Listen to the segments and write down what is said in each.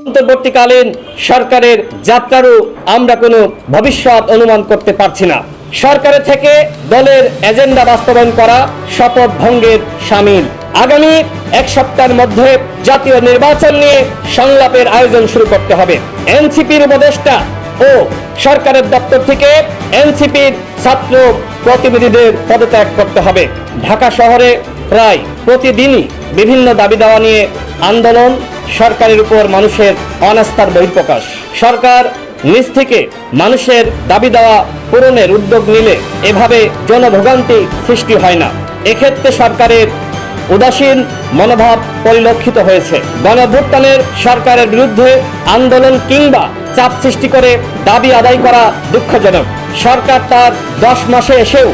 অন্তর্বর্তীকালীন সরকারের যাত্রারও আমরা কোনো ভবিষ্যৎ অনুমান করতে পারছি না। সরকারের থেকে দলের এজেন্ডা বাস্তবায়ন করা শপথ ভঙ্গের সামিল। আগামী এক সপ্তাহের মধ্যে জাতীয় নির্বাচন নিয়ে সংলাপের আয়োজন শুরু করতে হবে। এনসিপির উপদেষ্টা ও সরকারের দপ্তর থেকে এনসিপির ছাত্র প্রতিনিধিদের পদত্যাগ করতে হবে। ঢাকা শহরে প্রায় প্রতিদিনই বিভিন্ন দাবি দাওয়া নিয়ে আন্দোলন সরকারের উপর মানুষের অনাস্থার বহিঃপ্রকাশ। সরকার নিজ থেকে মানুষের দাবি দেওয়া পূরণের উদ্যোগ নিলে এভাবে জনভোগান্তি সৃষ্টি হয় না। এক্ষেত্রে সরকারের উদাসীন মনোভাব পরিলক্ষিত হয়েছে। গণভুত্থানের সরকারের বিরুদ্ধে আন্দোলন কিংবা চাপ সৃষ্টি করে দাবি আদায় করা দুঃখজনক। সরকার তার দশ মাসে এসেও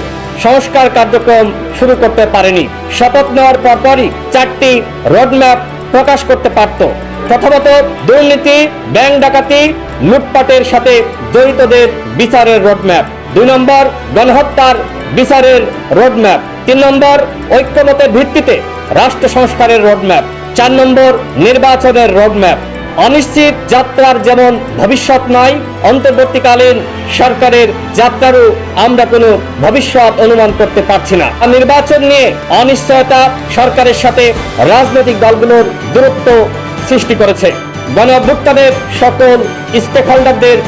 সংস্কার কার্যক্রম শুরু করতে পারেনি। শপথ নেওয়ার পরপরই চারটি রোডম্যাপ প্রকাশ করতে পারত। প্রথমত দুর্নীতি, ব্যাংক ডাকাতি, লুটপাটের সাথে জড়িতদের বিচারের রোডম্যাপ। দুই নম্বর, গণহত্যার বিচারের রোডম্যাপ। তিন নম্বর, ঐক্যমতের ভিত্তিতে রাষ্ট্র সংস্কারের রোডম্যাপ। চার নম্বর, নির্বাচনের রোডম্যাপ। অনিশ্চিত যাত্রার যেমন ভবিষ্যৎ নাই, অন্তর্বর্তীকালীন সরকারের যাত্রারও আমরা কোনো ভবিষ্যৎ অনুমান করতে পারছি না। নির্বাচন নিয়ে অনিশ্চয়তা সরকারের সাথে রাজনৈতিক দলগুলোর দূরত্ব সৃষ্টি করেছে। গণ অভ্যুত্থানের সকল স্টেক হোল্ডারদের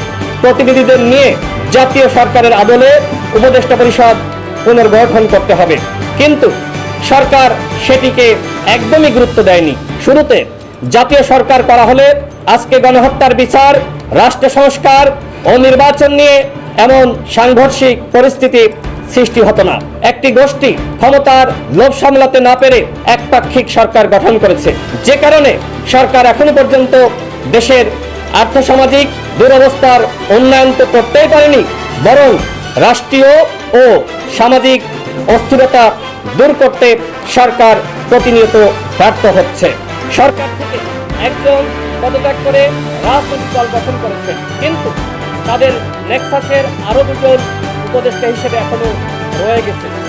প্রতিনিধিদের নিয়ে জাতীয় সরকারের আদলে উপদেষ্টা পরিষদ পুনর্গঠন করতে হবে। কিন্তু সরকার সেটিকে একদমই গুরুত্ব দেয়নি। শুরুতে জাতীয় সরকার করা হলে আজকে গণহত্যার বিচার, রাষ্ট্র সংস্কার ও নির্বাচন নিয়ে এমন সাংঘর্ষিক পরিস্থিতি সৃষ্টি হতো না। একটি গোষ্ঠী ক্ষমতার লোভ সামলাতে না পেরে একপাক্ষিক সরকার গঠন করেছে। যে কারণে সরকার এখনও পর্যন্ত দেশের আর্থসামাজিক দুরবস্থার উন্নয়ন তো করতেই পারেনি, বরং রাষ্ট্রীয় ও সামাজিক অস্থিরতা দূর করতে সরকার প্রতিনিয়ত ব্যর্থ হচ্ছে। সরকার থেকে একজন পদত্যাগ করে রাজনৈতিক দল গঠন করেছে কিন্তু তাদের নেক্সাসের আরও দুজন উপদেষ্টা হিসেবে এখনও রয়ে গেছে